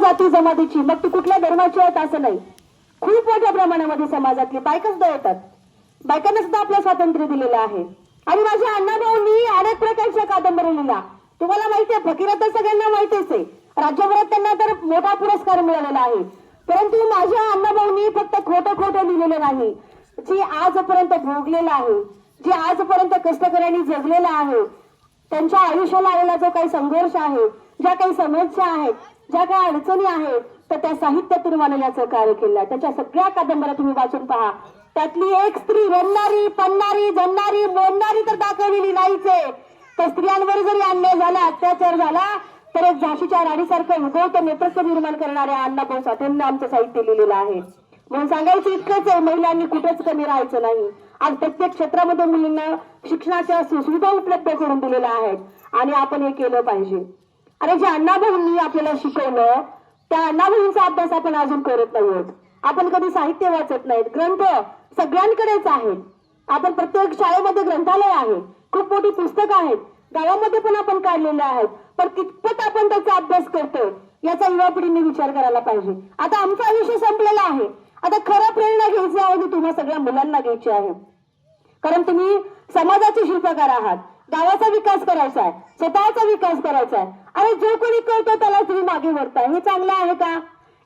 जाती जमातीची मग ती कुठल्या धर्माची आहेत असं नाही. खूप मोठ्या प्रमाणामध्ये समाजातली बायका सुद्धा येतात बायकांना सुद्धा आपलं स्वातंत्र्य दिलेलं आहे. आणि माझ्या अण्णाभाऊंनी अनेक प्रकारच्या कादंबरी लिहिल्या. तुम्हाला माहिती आहे फकीरा तर सगळ्यांना माहितीच आहे. राज्यभरात त्यांना तर मोठा पुरस्कार मिळालेला आहे. परंतु माझ्या अण्णाभाऊंनी फक्त खोटं खोटं लिहिलेलं नाही. जे आजपर्यंत भोगलेलं आहे जे आजपर्यंत कष्टकऱ्यांनी जगलेलं आहे त्यांच्या आयुष्याला आलेला जो काही संघर्ष आहे ज्या काही समस्या आहेत ज्या काही अडचणी आहेत तर त्या साहित्यातून मांडण्याचं कार्य केलं आहे. त्याच्या सगळ्या कादंबऱ्या तुम्ही वाचून पहा. त्यातली एक स्त्री रडणारी पडणारी जणणारी बोलणारी तर दाखवलेली नाहीच आहे. तर स्त्रियांवर जरी अन्याय झाला अत्याचार झाला तर एक झाशीच्या राणीसारखं उगवतं नेतृत्व निर्माण करणाऱ्या अण्णाभाऊ साठेंना आमचं साहित्य लिहिलेलं आहे. म्हणून सांगायचं इतकंच आहे महिलांनी कुठेच कमी राहायचं नाही. आज प्रत्येक क्षेत्रामध्ये मुलींना शिक्षणाच्या सुविधा उपलब्ध करून दिलेल्या आहेत. आणि आपण हे केलं पाहिजे. अरे जे अण्णाभाऊंनी आपल्याला शिकवलं त्या अण्णाभाऊंचा अभ्यास आपण अजून करत नाही आहोत आपण कधी साहित्य वाचत नाहीत. ग्रंथ सगळ्यांकडेच आहेत. आपण प्रत्येक शाळेमध्ये ग्रंथालय आहे. खूप मोठी पुस्तकं आहेत. गावामध्ये पण आपण काढलेले आहेत. पण कितपत आपण त्याचा अभ्यास करतोय याचा युवा पिढीने विचार करायला पाहिजे. आता आमचा आयुष्य संपलेला आहे. आता खरं प्रेरणा घ्यायची आहे ती तुम्हा सगळ्या मुलांना घ्यायची आहे. कारण तुम्ही समाजाचे शिल्पकार आहात. गावाचा विकास करायचा आहे स्वतःचा विकास करायचा आहे. आणि जो कोणी करतो त्याला तुम्ही मागे वरताय हे चांगलं आहे का?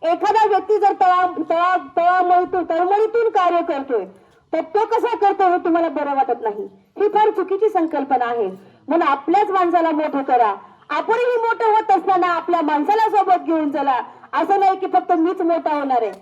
एखादा व्यक्ती जर तळा तळा तळामळीतून तळमळीतून कार्य करतोय तर तो कसा करतो हे तुम्हाला बरं वाटत नाही. ही फार चुकीची संकल्पना आहे. म्हणून आपल्याच माणसाला मोठं करा. आपणही मोठं होत असताना आपल्या माणसाला सोबत घेऊन चला. असं नाही की फक्त मीच मोठा होणार आहे.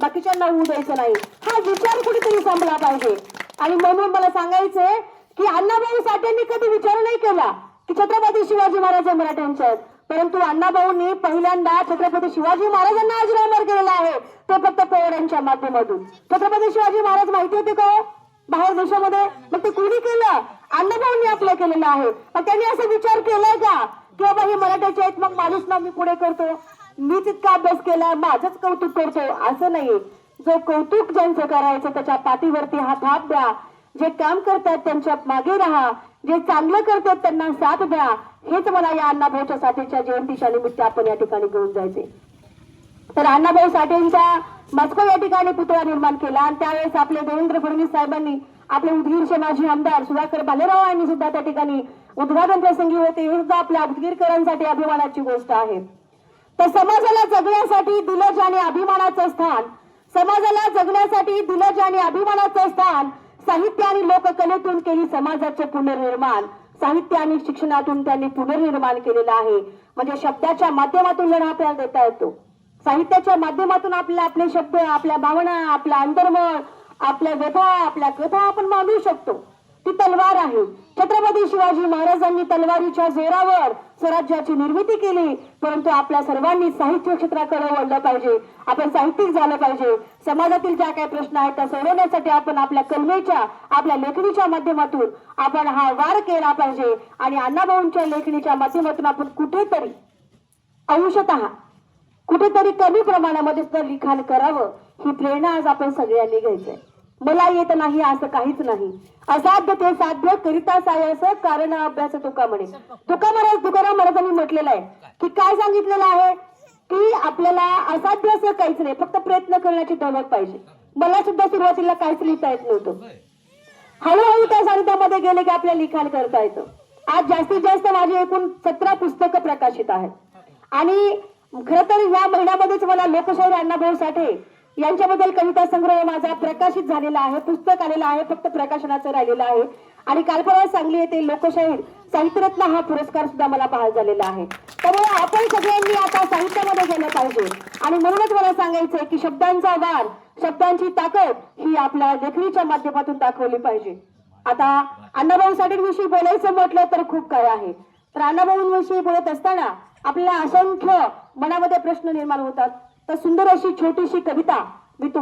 बाकीच्यांना होऊ द्यायचं नाही. हा विचार कुठेतरी संपला पाहिजे. आणि म्हणून मला सांगायचंय की अण्णाभाऊ साठेंनी कधी विचार नाही केला की छत्रपती शिवाजी महाराज मराठ्यांच्या आहेत. परंतु अण्णाभाऊंनी पहिल्यांदा छत्रपती शिवाजी महाराजांना अजरामर केलेला आहे. ते फक्त पोवाड्यांच्या माध्यमातून. छत्रपती शिवाजी महाराज माहिती होते का हो? बाहेर देशामध्ये. मग ते कोणी केलं? अण्णाभाऊंनी आपलं केलेलं आहे. मग त्यांनी असा विचार केलाय का? की बाबा हे मराठ्याचे आहेत मग माणूस ना मी पुढे करतो. मीच इतका अभ्यास केला माझंच कौतुक करतो. असं नाही जो कौतुक ज्यांचं करायचं त्याच्या पाठीवरती हात हात द्या. जे काम करतात त्यांच्या मागे राहा जे चांगलं करतात त्यांना साथ द्या हेच मला या अण्णाभाऊच्या साठीच्या जयंतीच्या निमित्त आपण या ठिकाणी घेऊन जायचे. तर अण्णाभाऊ साठेंचा मस्को या ठिकाणी पुतळा निर्माण केला आणि त्यावेळेस आपले देवेंद्र फडणवीस साहेबांनी आपले उदगीरचे माजी आमदार सुधाकर भालेराव यांनी सुद्धा त्या ठिकाणी उद्घाटन प्रसंगी होते. हे सुद्धा आपल्या उदगीरकरांसाठी अभिमानाची गोष्ट आहे. तर समाजाला जगण्यासाठी दिलज आणि अभिमानाचं स्थान समाजाला जगण्यासाठी दिलज आणि अभिमानाचं स्थान साहित्य आणि लोककलेतून केली समाजाचे पुनर्निर्माण. साहित्य आणि शिक्षणातून त्यांनी पुनर्निर्माण केलेलं आहे. म्हणजे शब्दाच्या माध्यमातून लढा आपल्याला देता येतो. साहित्याच्या माध्यमातून आपल्या आपले शब्द आपल्या भावना आपला अंतर्मन आपल्या व्यथा आपल्या कथा आपण मांडू शकतो. ती तलवार आहे. छत्रपती शिवाजी महाराजांनी तलवारीच्या जोरावर स्वराज्याची निर्मिती केली. परंतु आपल्या सर्वांनी साहित्य क्षेत्राकडे वळलं पाहिजे. आपण साहित्यिक झालं पाहिजे. समाजातील ज्या काही प्रश्न आहेत त्या सोडवण्यासाठी आपण आपल्या कलमेच्या आपल्या लेखणीच्या माध्यमातून आपण हा वार केला पाहिजे. आणि अण्णाभाऊंच्या लेखणीच्या माध्यमातून आपण कुठेतरी अंशतः कुठेतरी कमी प्रमाणामध्ये तर लिखाण करावं ही प्रेरणा आज आपण सगळ्यांनी घ्यायचंय. मला येत नाही असं काहीच नाही. असाध्य ते साध्य करिता सायस कारण अभ्यास तुका म्हणे. तुका महाराज तुकाराम महाराजांनी म्हटलेलं आहे की काय सांगितलेलं आहे? की आपल्याला असाध्य असं काहीच नाही फक्त प्रयत्न करण्याची धमक पाहिजे. मला सुद्धा सुरुवातीला काहीच लिहिता येत नव्हतं. हळूहळू त्या साहित्यामध्ये गेले की आपल्याला लिखाण करता येतं. आज जास्तीत जास्त माझी एकूण सतरा पुस्तकं प्रकाशित आहेत. आणि खर तर या महिन्यामध्येच मला लोकशाहीर अण्णाभाऊ साठे यांच्याबद्दल कविता संग्रह माझा प्रकाशित झालेला आहे पुस्तक आलेलं आहे फक्त प्रकाशनाचं राहिलेलं आहे. आणि काल परवा सांगली येथे लोकशाहीर साहित्यरत्न हा पुरस्कार सुद्धा मला बहाल झालेला आहे. त्यामुळे आपण सगळ्यांनी आता साहित्यामध्ये गेलं पाहिजे. आणि म्हणूनच मला सांगायचंय की शब्दांचा वार शब्दांची ताकद ही आपल्या लेखणीच्या माध्यमातून दाखवली पाहिजे. आता अण्णाभाऊ साठेंविषयी बोलायचं म्हटलं तर खूप काय आहे. तर अण्णाभाऊंविषयी बोलत असताना आपल्याला असंख्य मनामध्ये प्रश्न निर्माण होतात. तर सुंदर अशी छोटीशी कविता मी तुम्हाला